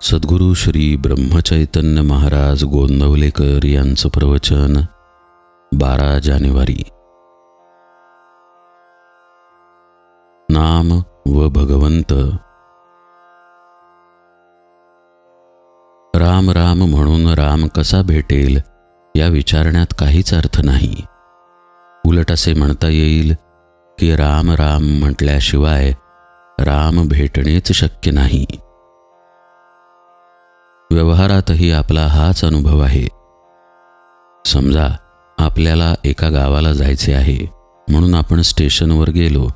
सद्गुरू श्री ब्रह्मचैतन्य महाराज गोंदवलेकर यांचं प्रवचन बारा जानेवारी. नाम व भगवंत. राम राम म्हणून राम कसा भेटेल या विचारण्यात काहीच अर्थ नाही. उलट असे म्हणता येईल की राम राम म्हटल्याशिवाय राम भेटणेच शक्य नाही. व्यवहारातही आपला हाच अनुभव आहे. समजा आपल्याला एका गावाला जायचे आहे म्हणून आपण स्टेशनवर गेलो.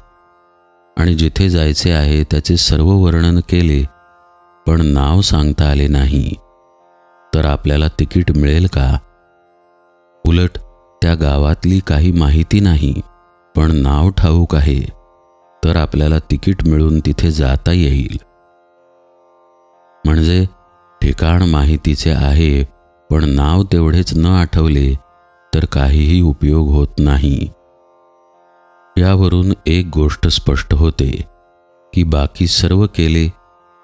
आणि जिथे जायचे आहे त्याचे सर्व वर्णन केले पण नाव सांगता आले नाही. तर आपल्याला तिकीट मिळेल का? उलट त्या गावातली काही माहिती नाही पण नाव ठाऊक आहे. तर आपल्याला तिकीट मिळून तिथे जाता येईल. म्हणजे ठिकाण माहितीचे आहे पण नाव तेवढेच न आठवले तर काहीही उपयोग होत नाही. यावरून एक गोष्ट स्पष्ट होते की बाकी सर्व केले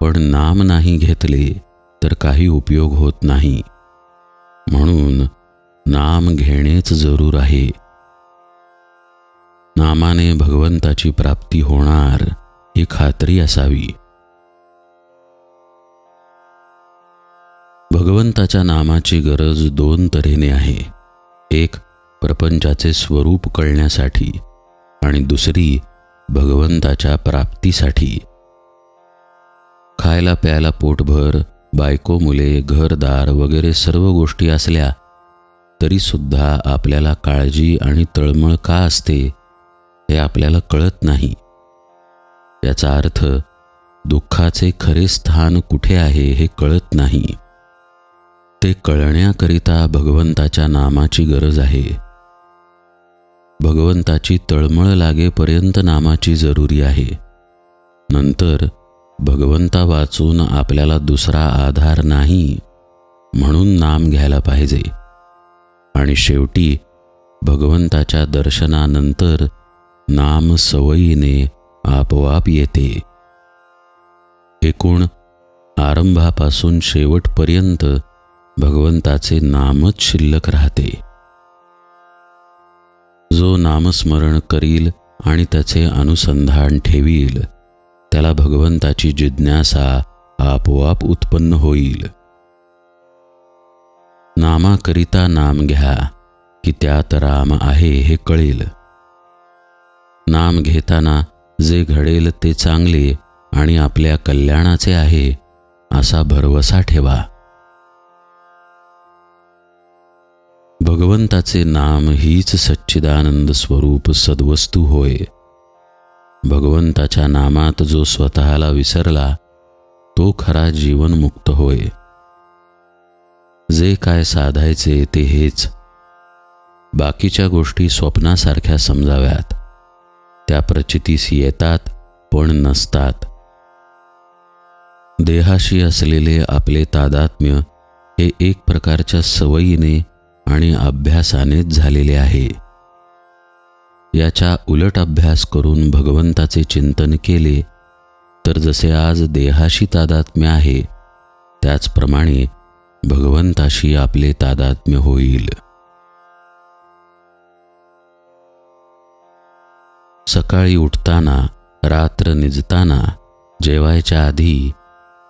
पण नाम नाही घेतले तर काही उपयोग होत नाही. म्हणून नाम घेणेच जरूर आहे. नामाने भगवंताची प्राप्ती होणार ही खात्री असावी. भगवंताच्या नामाची गरज दोन तऱ्हेने आहे. एक प्रपंचाचे स्वरूप कळण्यासाठी आणि दुसरी भगवंताच्या प्राप्तीसाठी. खायला प्यायला पोटभर बायको मुले घरदार वगैरे सर्व गोष्टी असल्या तरीसुद्धा आपल्याला काळजी आणि तळमळ का असते हे आपल्याला कळत नाही. याचा अर्थ दुःखाचे खरे स्थान कुठे आहे हे कळत नाही. ते कळण्याकरिता भगवंताच्या नामाची गरज आहे. भगवंताची तळमळ लागेपर्यंत नामाची जरुरी आहे. नंतर भगवंता वाचून आपल्याला दुसरा आधार नाही म्हणून नाम घ्यायला पाहिजे. आणि शेवटी भगवंताच्या दर्शनानंतर नाम सवयीने आपोआप येते. एकूण आरंभापासून शेवटपर्यंत भगवंताचे नामच शिल्लक राहते. जो नामस्मरण करील आणि त्याचे अनुसंधान ठेवील त्याला भगवंताची जिज्ञासा आपोआप उत्पन्न होईल. नामाकरिता नाम घ्या की त्यात राम आहे हे कळेल. नाम घेताना जे घडेल ते चांगले आणि आपल्या कल्याणाचे आहे असा भरवसा ठेवा. भगवंताचे नाम हीच सच्चिदानंद स्वरूप सद्वस्तू होय. भगवंताच्या नामात जो स्वतःला विसरला तो खरा जीवनमुक्त होय. जे काय साधायचे ते हेच. बाकीच्या गोष्टी स्वप्नासारख्या समजाव्यात. त्या प्रचितीस येतात पण नसतात. देहाशी असलेले आपले तादात्म्य हे एक प्रकारच्या सवयीने आणि अभ्यासानेच झालेले आहे. याच्या उलट अभ्यास करून भगवंताचे चिंतन केले तर जसे आज देहाशी तादात्म्य आहे त्याचप्रमाणे भगवंताशी आपले तादात्म्य होईल. सकाळी उठताना रात्र निजताना जेवायच्या आधी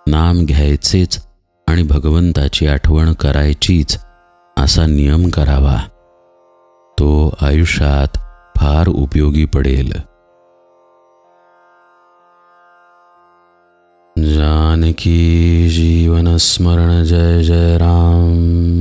नाम घ्यायचेच आणि भगवंताची आठवण करायचीच असा नियम करावा. तो आयुष्यात फार उपयोगी पडेल. जानकी जीवन स्मरण जय जय राम.